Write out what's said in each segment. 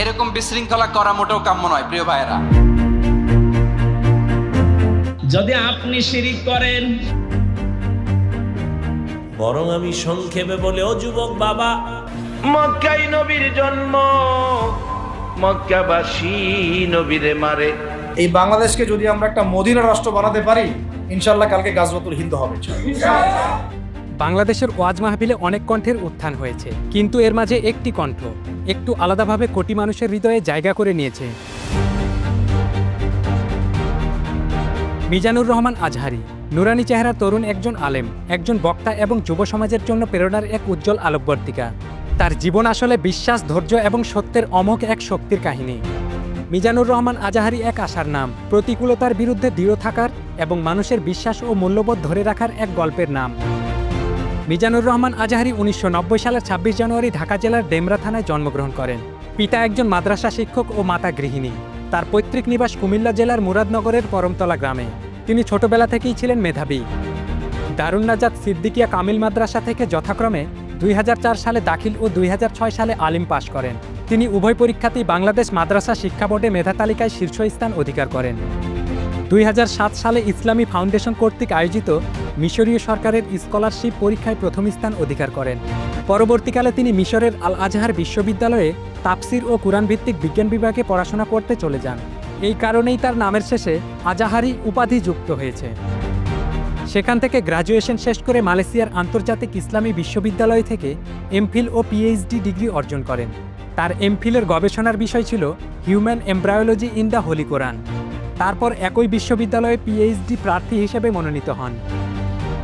এরকম বিশৃঙ্খলা করা মোটেও কাম্য নয় প্রিয় ভাইয়েরা। যদি আপনি শিরিক করেন বরং আমি সংক্ষেপে বলে ও যুবক বাবা মক্কাই নবীর জন্ম মক্কাবাসী নবীরে মারে। এই বাংলাদেশকে যদি আমরা একটা মদিনা রাষ্ট্র বানাতে পারি ইনশাল্লাহ কালকে গাজবাতুল হিন্দ হবে। বাংলাদেশের ওয়াজ মাহফিলে অনেক কণ্ঠের উত্থান হয়েছে, কিন্তু এর মাঝে একটি কণ্ঠ, একটু আলাদাভাবে কোটি মানুষের হৃদয়ে জায়গা করে নিয়েছে। মিজানুর রহমান আজহারি, নুরানি চেহারা তরুণ একজন আলেম, একজন বক্তা এবং যুব সমাজের জন্য প্রেরণার এক উজ্জ্বল আলোকবর্তিকা। তার জীবন আসলে বিশ্বাস, ধৈর্য এবং সত্যের অমোঘ এক শক্তির কাহিনী। মিজানুর রহমান আজাহারি এক আশার নাম, প্রতিকূলতার বিরুদ্ধে দৃঢ় থাকার এবং মানুষের বিশ্বাস ও মূল্যবোধ ধরে রাখার এক গল্পের নাম। মিজানুর রহমান আজাহারি উনিশশো নব্বই সালের ছাব্বিশ জানুয়ারি ঢাকা জেলার ডেমরা থানায় জন্মগ্রহণ করেন। পিতা একজন মাদ্রাসা শিক্ষক ও মাতা গৃহিণী। তার পৈতৃক নিবাস কুমিল্লা জেলার মুরাদনগরের পরমতলা গ্রামে। তিনি ছোটবেলা থেকেই ছিলেন মেধাবী। দারুণ নাজাত সিদ্দিকিয়া কামিল মাদ্রাসা থেকে যথাক্রমে দুই হাজার চার সালে দাখিল ও দুই হাজার ছয় সালে আলিম পাশ করেন। তিনি উভয় পরীক্ষাতেই বাংলাদেশ মাদ্রাসা শিক্ষা বোর্ডে মেধা তালিকায় শীর্ষস্থান অধিকার করেন। দুই হাজার সাত সালে ইসলামী ফাউন্ডেশন কর্তৃক আয়োজিত মিশরীয় সরকারের স্কলারশিপ পরীক্ষায় প্রথম স্থান অধিকার করেন। পরবর্তীকালে তিনি মিশরের আল আজহার বিশ্ববিদ্যালয়ে তাফসির ও কুরআন ভিত্তিক বিজ্ঞান বিভাগে পড়াশোনা করতে চলে যান। এই কারণেই তার নামের শেষে আজাহারি উপাধি যুক্ত হয়েছে। সেখান থেকে গ্র্যাজুয়েশন শেষ করে মালয়েশিয়ার আন্তর্জাতিক ইসলামী বিশ্ববিদ্যালয় থেকে এমফিল ও পিএইচডি ডিগ্রি অর্জন করেন। তার এমফিলের গবেষণার বিষয় ছিল, human embryology in the holy Quran. তারপর একই বিশ্ববিদ্যালয়ে পিএইচডি প্রার্থী হিসেবে মনোনীত হন।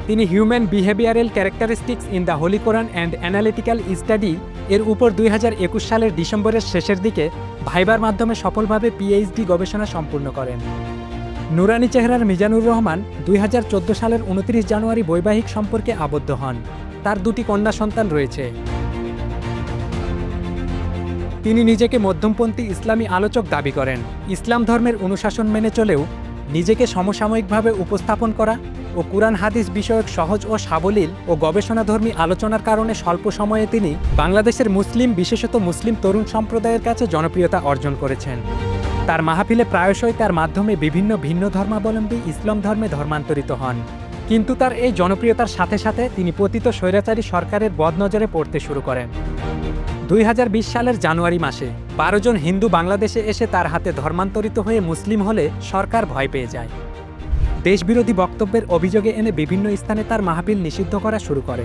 তিনি human behavioural characteristics in the holy Quran and analytical study এর উপর দুই হাজার একুশ সালের ডিসেম্বরের শেষের দিকে ভাইবার মাধ্যমে সফলভাবে পিএইচডি গবেষণা সম্পূর্ণ করেন। নুরানি চেহারার মিজানুর রহমান দুই হাজার চোদ্দ সালের উনত্রিশ জানুয়ারি বৈবাহিক সম্পর্কে আবদ্ধ হন। তার দুটি কন্যা সন্তান রয়েছে। তিনি নিজেকে মধ্যমপন্থী ইসলামী আলোচক দাবি করেন। ইসলাম ধর্মের অনুশাসন মেনে চলেও নিজেকে সমসাময়িকভাবে উপস্থাপন করা ও কুরআন হাদিস বিষয়ক সহজ ও সাবলীল ও গবেষণাধর্মী আলোচনার কারণে স্বল্প সময়ে তিনি বাংলাদেশের মুসলিম, বিশেষত মুসলিম তরুণ সম্প্রদায়ের কাছে জনপ্রিয়তা অর্জন করেছেন। তার মাহফিলে প্রায়শই তার মাধ্যমে বিভিন্ন ভিন্ন ধর্মাবলম্বী ইসলাম ধর্মে ধর্মান্তরিত হন। কিন্তু তার এই জনপ্রিয়তার সাথে সাথে তিনি পতিত স্বৈরাচারী সরকারের বদনজরে পড়তে শুরু করেন। দুই হাজার বিশ সালের জানুয়ারি মাসে বারো জন হিন্দু বাংলাদেশে এসে তার হাতে ধর্মান্তরিত হয়ে মুসলিম হলে সরকার ভয় পেয়ে যায়। দেশবিরোধী বক্তব্যের অভিযোগে এনে বিভিন্ন স্থানে তার মাহফিল নিষিদ্ধ করা শুরু করে।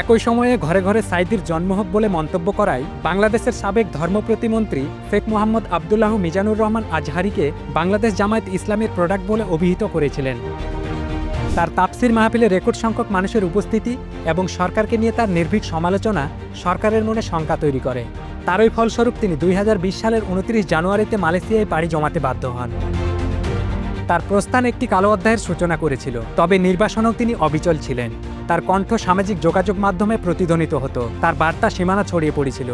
একই সময়ে ঘরে ঘরে সাইদির জন্ম হোক বলে মন্তব্য করায় বাংলাদেশের সাবেক ধর্ম প্রতিমন্ত্রী শেখ মোহাম্মদ আবদুল্লাহ মিজানুর রহমান আজহারিকে বাংলাদেশ জামায়াত ইসলামের প্রোডাক্ট বলে অভিহিত করেছিলেন। তার তাপসির মাহফিলে রেকর্ড সংখ্যক মানুষের উপস্থিতি এবং সরকারকে নিয়ে তার নির্ভীক সমালোচনা সরকারের মনে শঙ্কা তৈরি করে। তারই ফলস্বরূপ তিনি দুই হাজার বিশ সালের উনত্রিশ জানুয়ারিতে মালয়েশিয়ায় পাড়ি জমাতে বাধ্য হন। তার প্রস্থান একটি কালো অধ্যায়ের সূচনা করেছিল, তবে নির্বাসনেও তিনি অবিচল ছিলেন। তার কণ্ঠ সামাজিক যোগাযোগ মাধ্যমে প্রতিধ্বনিত হতো, তার বার্তা সীমানা ছড়িয়ে পড়েছিল।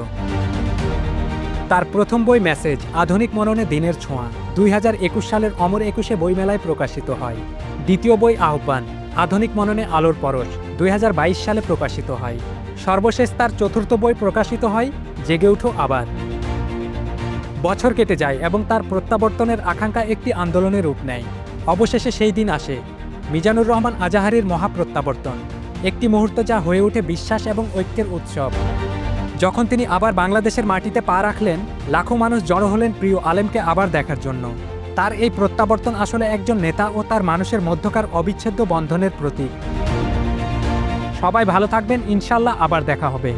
তার প্রথম বই মেসেজ, আধুনিক মননে দিনের ছোঁয়া, দুই হাজার একুশ সালের অমর একুশে বইমেলায় প্রকাশিত হয়। দ্বিতীয় বই আহ্বান, আধুনিক মননে আলোর পরশ, দুই হাজার বাইশ সালে প্রকাশিত হয়। সর্বশেষ তার চতুর্থ বই প্রকাশিত হয়, জেগে উঠো আবার। বছর কেটে যায় এবং তার প্রত্যাবর্তনের আকাঙ্ক্ষা একটি আন্দোলনের রূপ নেয়। অবশেষে সেই দিন আসে, মিজানুর রহমান আজাহারির মহাপ্রত্যাবর্তন, একটি মুহূর্ত যা হয়ে ওঠে বিশ্বাস এবং ঐক্যের উৎসব। যখন তিনি আবার বাংলাদেশের মাটিতে পা রাখলেন, লাখো মানুষ জড়ো হলেন প্রিয় আলেমকে আবার দেখার জন্য। তার এই প্রত্যাবর্তন আসলে একজন নেতা ও তার মানুষের মধ্যকার অবিচ্ছেদ্য বন্ধনের প্রতীক। সবাই ভালো থাকবেন, ইনশাল্লাহ আবার দেখা হবে।